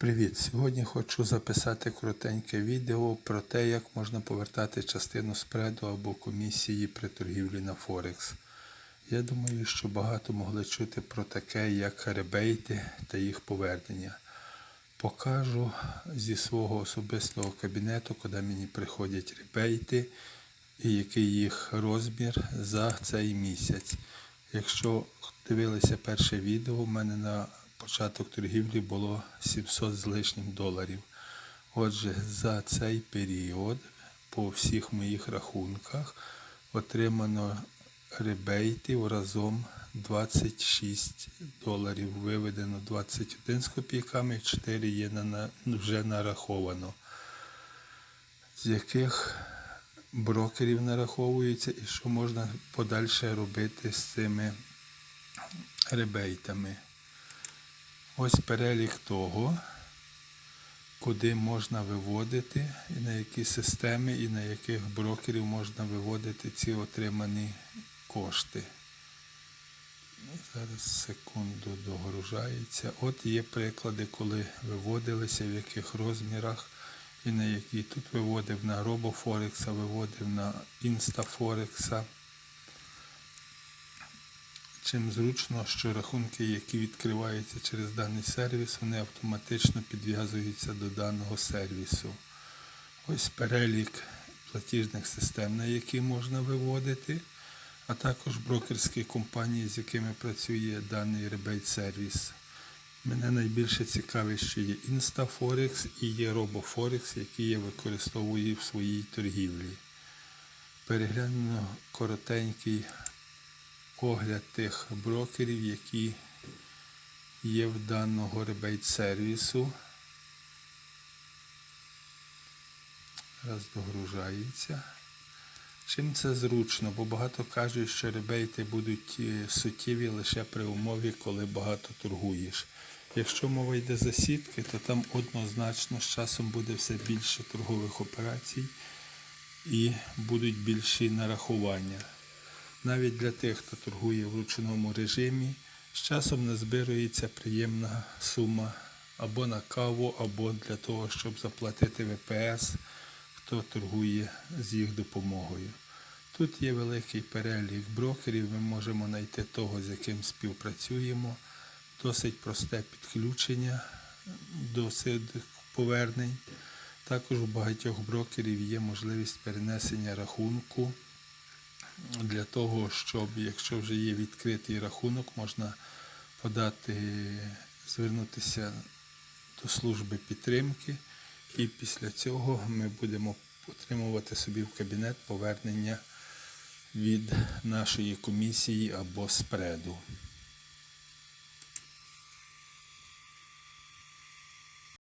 Привіт! Сьогодні хочу записати коротеньке відео про те, як можна повертати частину спреду або комісії при торгівлі на Форекс. Я думаю, що багато могли чути про таке, як ребейти та їх повернення. Покажу зі свого особистого кабінету, куди мені приходять ребейти і який їх розмір за цей місяць. Якщо дивилися перше відео, у мене на початок торгівлі було 700 з лишнім доларів. Отже, за цей період по всіх моїх рахунках отримано ребейтів разом 26 доларів. Виведено 21 з копійками, 4 є на, вже нараховано. З яких брокерів нараховується і що можна подальше робити з цими ребейтами. Ось перелік того, куди можна виводити, і на які системи, і на яких брокерів можна виводити ці отримані кошти. Зараз секунду догружається. От є приклади, коли виводилися, в яких розмірах і на які. Тут виводив на RoboForex, виводив на InstaForex. Чим зручно, що рахунки, які відкриваються через даний сервіс, вони автоматично підв'язуються до даного сервісу. Ось перелік платіжних систем, на які можна виводити, а також брокерські компанії, з якими працює даний ребейт сервіс. Мене найбільше цікавить, що є InstaForex і є RoboForex, які я використовую в своїй торгівлі. Переглянемо коротенький огляд тих брокерів, які є в даного ребейт сервісу. Раз догружається. Чим це зручно, бо багато кажуть, що ребейти будуть е, суттєві лише при умові, коли багато торгуєш. Якщо мова йде за сітки, то там однозначно з часом буде все більше торгових операцій і будуть більші нарахування. Навіть для тих, хто торгує в ручному режимі, з часом назбирується приємна сума або на каву, або для того, щоб заплатити ВПС, хто торгує з їх допомогою. Тут є великий перелік брокерів, ми можемо знайти того, з яким співпрацюємо. Досить просте підключення до цих повернень. Також у багатьох брокерів є можливість перенесення рахунку для того, щоб, якщо вже є відкритий рахунок, можна подати, звернутися до служби підтримки, і після цього ми будемо отримувати собі в кабінет повернення від нашої комісії або спреду.